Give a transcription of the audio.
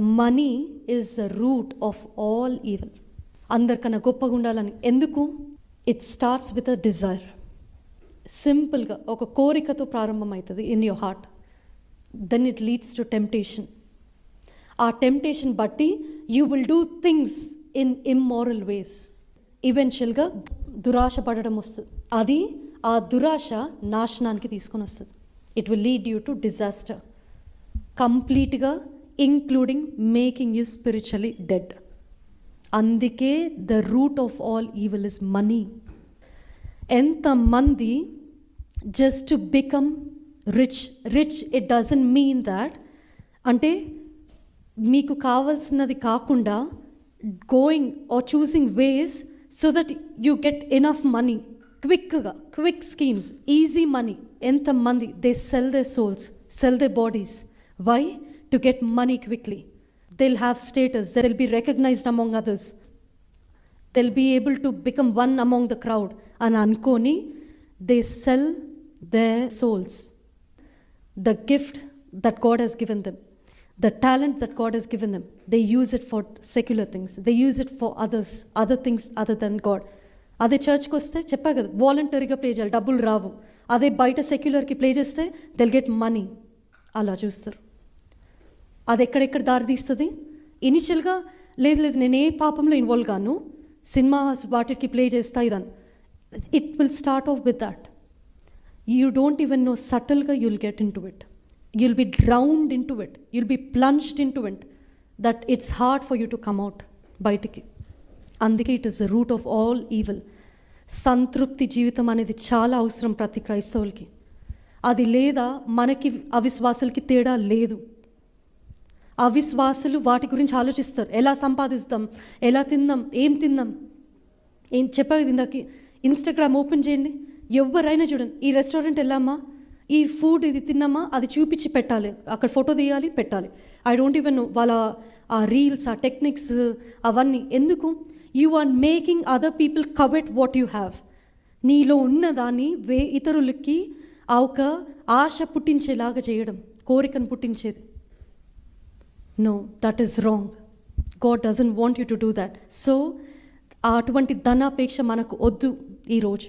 Money is the root of all evil అందరికన్నా గొప్పగా ఉండాలని. ఎందుకు? It starts with a desire సింపుల్గా ఒక కోరికతో ప్రారంభమవుతుంది in your heart then it leads to temptation ఆ టెంప్టేషన్ బట్టి you will do things in immoral ways ఈవెన్షియల్గా దురాశ పడడం వస్తుంది. అది ఆ దురాశ నాశనానికి తీసుకొని వస్తుంది. It will lead you to disaster కంప్లీట్గా including making you spiritually dead అందుకే the root of all evil is money ఎంతమంది just to become rich rich it doesn't mean that అంటే మీకు కావాల్సినది కాకుండా going or choosing ways so that you get enough money క్విక్గా quick schemes easy money ఎంతమంది they sell their souls sell their bodies why to get money quickly they'll have status they will be recognized among others they'll be able to become one among the crowd and అనుకొని they sell their souls the gift that god has given them the talent that god has given them they use it for secular things they use it for others other things other than god అదే చర్చ్కి వస్తే చెప్పా కదా వాలంటరీగా play చేయాలి డబ్బులు రావు అదే బయట సెక్యులర్కి ప్లే చేస్తే దెల్ గెట్ మనీ అలా చూస్తారు అది ఎక్కడెక్కడ దారితీస్తుంది ఇనిషియల్గా లేదు లేదు నేను ఏ పాపంలో ఇన్వాల్వ్ కాను సినిమా వాటికి ప్లే చేస్తా ఇదని. It will start off with that you don't even know సటిల్గా you'll get into it you'll be drowned into it you'll be plunged into it that it's hard for you to come out బయటికి. అందుకే it is the root of all evil సంతృప్తి జీవితం అనేది చాలా అవసరం ప్రతి క్రైస్తవులకి. అది లేదా మనకి అవిశ్వాసులకి తేడా లేదు. అవిశ్వాసులు వాటి గురించి ఆలోచిస్తారు. ఎలా సంపాదిస్తాం? ఎలా తిందాం ఏం తిందాం ఏం చెప్పాలి ఇందాక? ఇన్స్టాగ్రామ్ ఓపెన్ చేయండి. ఎవరైనా చూడండి. ఈ రెస్టారెంట్ వెళ్ళామా ఈ ఫుడ్ ఇది తిన్నామా? అది చూపించి పెట్టాలి. అక్కడ ఫోటో తీయాలి పెట్టాలి. ఐ డోంట్ ఈవెన్ నో వాళ్ళ ఆ రీల్స్ ఆ టెక్నిక్స్ అవన్నీ. ఎందుకు? You are making other people covet what you have. నీలో ఉన్నదాన్ని వే ఇతరులకి ఆ ఒక ఆశ పుట్టించేలాగా చేయడం కోరికను పుట్టించేది. No that is wrong God doesn't want you to do that so అటువంటి ధనాపేక్ష మనకు వద్దు ఈరోజు.